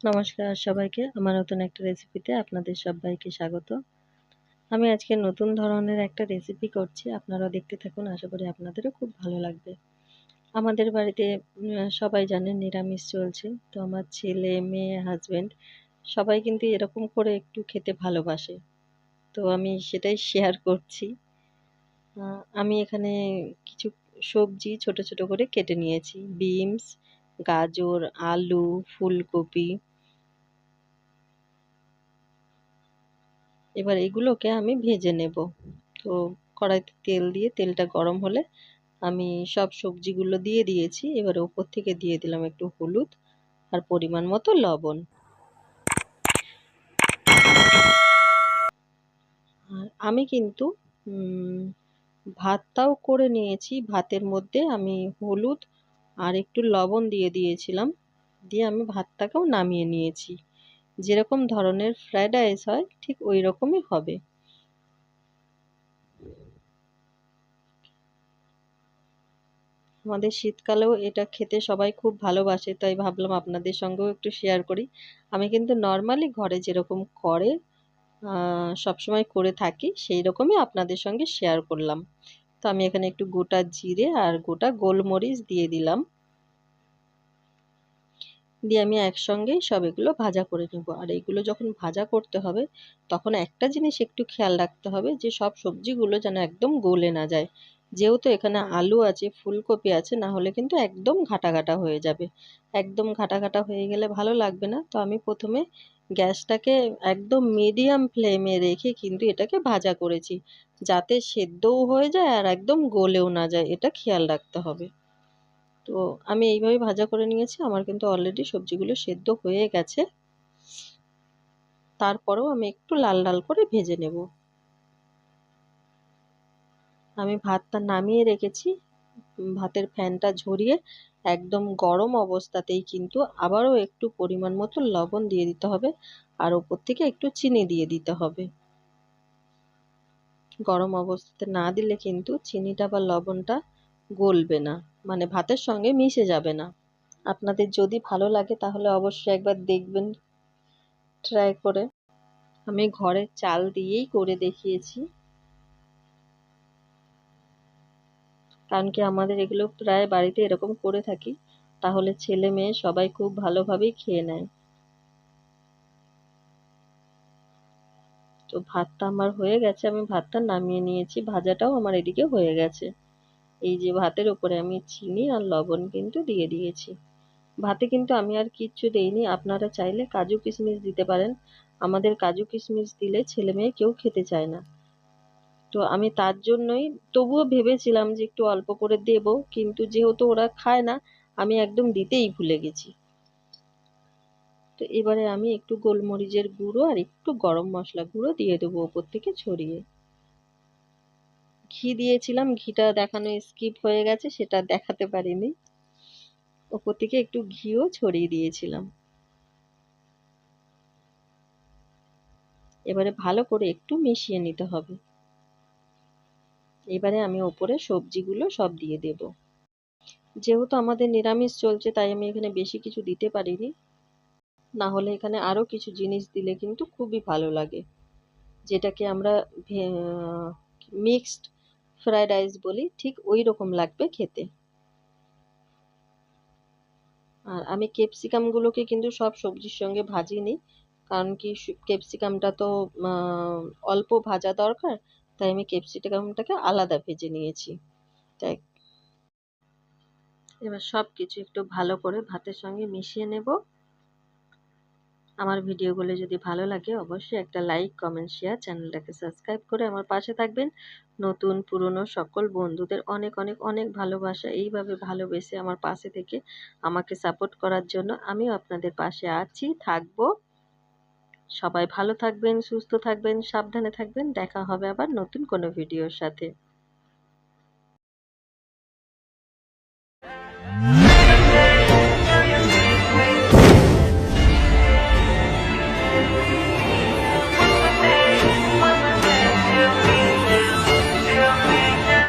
নমস্কার সবাইকে আমার নতুন একটা রেসিপিতে আপনাদের সবাইকে স্বাগত। আমি আজকে নতুন ধরনের একটা রেসিপি করছি, আপনারাও দেখতে থাকুন, আশা করি আপনাদেরও খুব ভালো লাগবে। আমাদের বাড়িতে সবাই জানেন নিরামিষ চলছে, তো আমার ছেলে, মেয়ে হাজব্যান্ড সবাই কিন্তু এরকম করে একটু খেতে ভালোবাসে। তো আমি সেটাই শেয়ার করছি। আমি এখানে কিছু সবজি ছোট ছোট করে কেটে নিয়েছি। বিনস, গাজর, আলু, ফুলকপি এবার এগুলোকে আমি ভেজে নেব। তো কড়াইতে তেল দিয়ে, তেলটা গরম হলে আমি সব সবজিগুলো দিয়ে দিয়েছি। এবার ওপর থেকে দিয়ে দিলাম একটু হলুদ আর পরিমাণ মতো লবণ। আর আমি কিন্তু ভাতটাও করে নিয়েছি। ভাতের মধ্যে আমি হলুদ আর একটু লবণ দিয়ে দিয়েছিলাম। দিয়ে আমি ভাতটাকেও নামিয়ে নিয়েছি। যেরকম ধরনের ফ্রায়েড রাইস হয়, ঠিক ওই রকমই হবে। আমাদের শীতকালেও এটা খেতে সবাই খুব ভালোবাসে, তাই ভাবলাম আপনাদের সঙ্গেও একটু শেয়ার করি। আমি কিন্তু নর্মালি ঘরে যেরকম করে সবসময় করে থাকি সেই রকমই আপনাদের সঙ্গে শেয়ার করলাম। তো আমি এখানে একটু গোটা জিরে আর গোটা গোলমরিচ দিয়ে দিলাম। দিয়ে আমি একসঙ্গেই সব এগুলো ভাজা করে নেব। আর এইগুলো যখন ভাজা করতে হবে, তখন একটা জিনিস একটু খেয়াল রাখতে হবে যে, সব সবজিগুলো যেন একদম গলে না যায়। যেহেতু এখানে আলু আছে, ফুলকপি আছে, না হলে কিন্তু একদম ঘাটা ঘাটা হয়ে যাবে। একদম ঘাটা ঘাটা হয়ে গেলে ভালো লাগবে না। তো আমি প্রথমে গ্যাসটাকে একদম মিডিয়াম ফ্লেমে রেখে কিন্তু এটাকে ভাজা করেছি। যাতে সেদ্ধও হয়ে যায় আর একদম গলেও না যায়, এটা খেয়াল রাখতে হবে। তো আমি এইভাবে ভাজা করে নিয়েছি। আমার কিন্তু অলরেডি সবজিগুলো সেদ্ধ হয়ে গেছে। তারপরেও আমি একটু লাল লাল করে ভেজে নেব। আমি ভাতটা নামিয়ে রেখেছি। ভাতের ফ্যানটা ঝরিয়ে একদম গরম অবস্থাতেই কিন্তু আবারও একটু পরিমাণ মতো লবণ দিয়ে দিতে হবে আর ওপর থেকে একটু চিনি দিয়ে দিতে হবে। গরম অবস্থাতে না দিলে কিন্তু চিনিটা বা লবণটা গলবে না মানে ভাতের সঙ্গে মিশে যাবে না। আপনাদের যদি ভালো লাগে তাহলে অবশ্যই একবার দেখবেন। ট্রাই করে। আমি ঘরের চাল দিয়েই করে দেখিয়েছি। কারণ কি আমাদের এগুলো প্রায় বাড়িতে এরকম করে থাকি, তাহলে ছেলে মেয়ে সবাই খুব ভালোভাবেই খেয়ে নেয়। তো ভাতটা আমার হয়ে গেছে, আমি ভাতটা নামিয়ে নিয়েছি, ভাজাটাও আমার এদিকে হয়ে গেছে। এই যে ভাতের উপরে আমি চিনি আর লবণ কিন্তু দিয়ে দিয়েছি। ভাতে কিন্তু আমি আর কিচ্ছু দেইনি। আপনারা চাইলে কাজু কিশমিশ দিতে পারেন। আমাদের কাজু কিশমিশ দিলে ছেলে মেয়ে কেউ খেতে চায় না। তো আমি তার জন্যই, তবুও ভেবেছিলাম যে একটু অল্প করে দেব, কিন্তু যেহেতু ওরা খায় না, আমি একদম দিতেই ভুলে গেছি। তো এবারে আমি একটু গোলমরিচের গুঁড়ো আর একটু গরম মশলা গুঁড়ো দিয়ে দেবো ওপর থেকে ছড়িয়ে। ঘি দিয়েছিলাম, ঘিটা দেখানো স্কিপ হয়ে গেছে, সেটা দেখাতে পারিনি। ওপর থেকে একটু ঘিও ছড়িয়ে দিয়েছিলাম। এবারে ভালো করে একটু মিশিয়ে নিতে হবে। এবারে আমি ওপরে সবজিগুলো সব দিয়ে দেব। যেহেতু আমাদের নিরামিষ চলছে, তাই আমি এখানে বেশি কিছু দিতে পারিনি। না হলে এখানে আরও কিছু জিনিস দিলে কিন্তু খুবই ভালো লাগে। যেটাকে আমরা মিক্সড ফ্রায়েড রাইস বলি, ঠিক ওই রকম লাগবে খেতে। আর আমি ক্যাপসিকামগুলোকে কিন্তু সব সবজির সঙ্গে ভাজিনি কারণ কি ক্যাপসিকামটা তো অল্প ভাজা দরকার, তাই আমি ক্যাপসিকামটাকে আলাদা ভেজে নিয়েছি। তাই এবার সব কিছু একটু ভালো করে ভাতের সঙ্গে মিশিয়ে নেব। আমার ভিডিওগুলো যদি ভালো লাগে, অবশ্যই একটা লাইক, কমেন্ট, শেয়ার, চ্যানেলটাকে সাবস্ক্রাইব করে আমার পাশে থাকবেন। নতুন, পুরনো সকল বন্ধুদের অনেক অনেক অনেক ভালোবাসা। এইভাবে ভালোবেসে আমার পাশে থেকে আমাকে সাপোর্ট করার জন্য আমিও আপনাদের পাশে আছি, থাকব। সবাই ভালো থাকবেন, সুস্থ থাকবেন, সাবধানে থাকবেন। দেখা হবে আবার নতুন কোনো ভিডিওর সাথে।